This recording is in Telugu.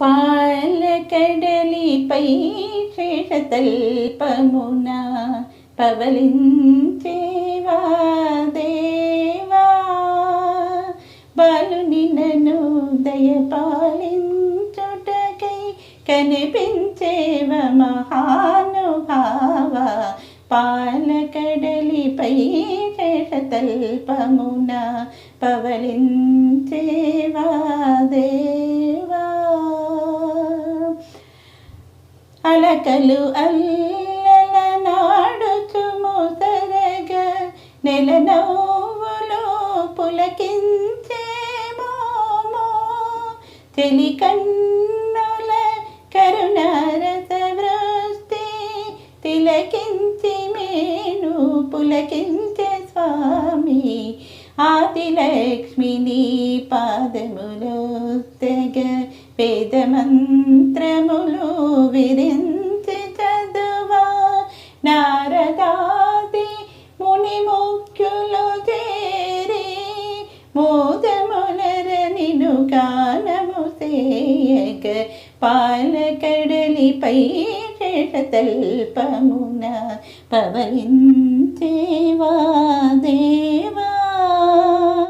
పాలకడలిపై శేషతల్పమున పవలించేవా దేవా. బాలుని నను దయపాలించుటకై కనిపించేవ మహానుభావ. పాలకడలిపై శేషతల్పమున పవలించేవా అలకలు అల్లల నాడుచు ముసరగ నెల నవ్వులు పులకించేమో మోమో. తెలి కన్నుల కరుణారస వృష్టి తిలకించి మేను పులకించే స్వామి. ఆదిలక్ష్మిని పాదములో తెగ వేదమంత్రములు విరించి చదువా నారదాది ముని ముఖ్యులు చేరి మోదములర నిను గానము సేయగ పాలకడలిపై శేషతల్పమున పవలించేవా? దేవా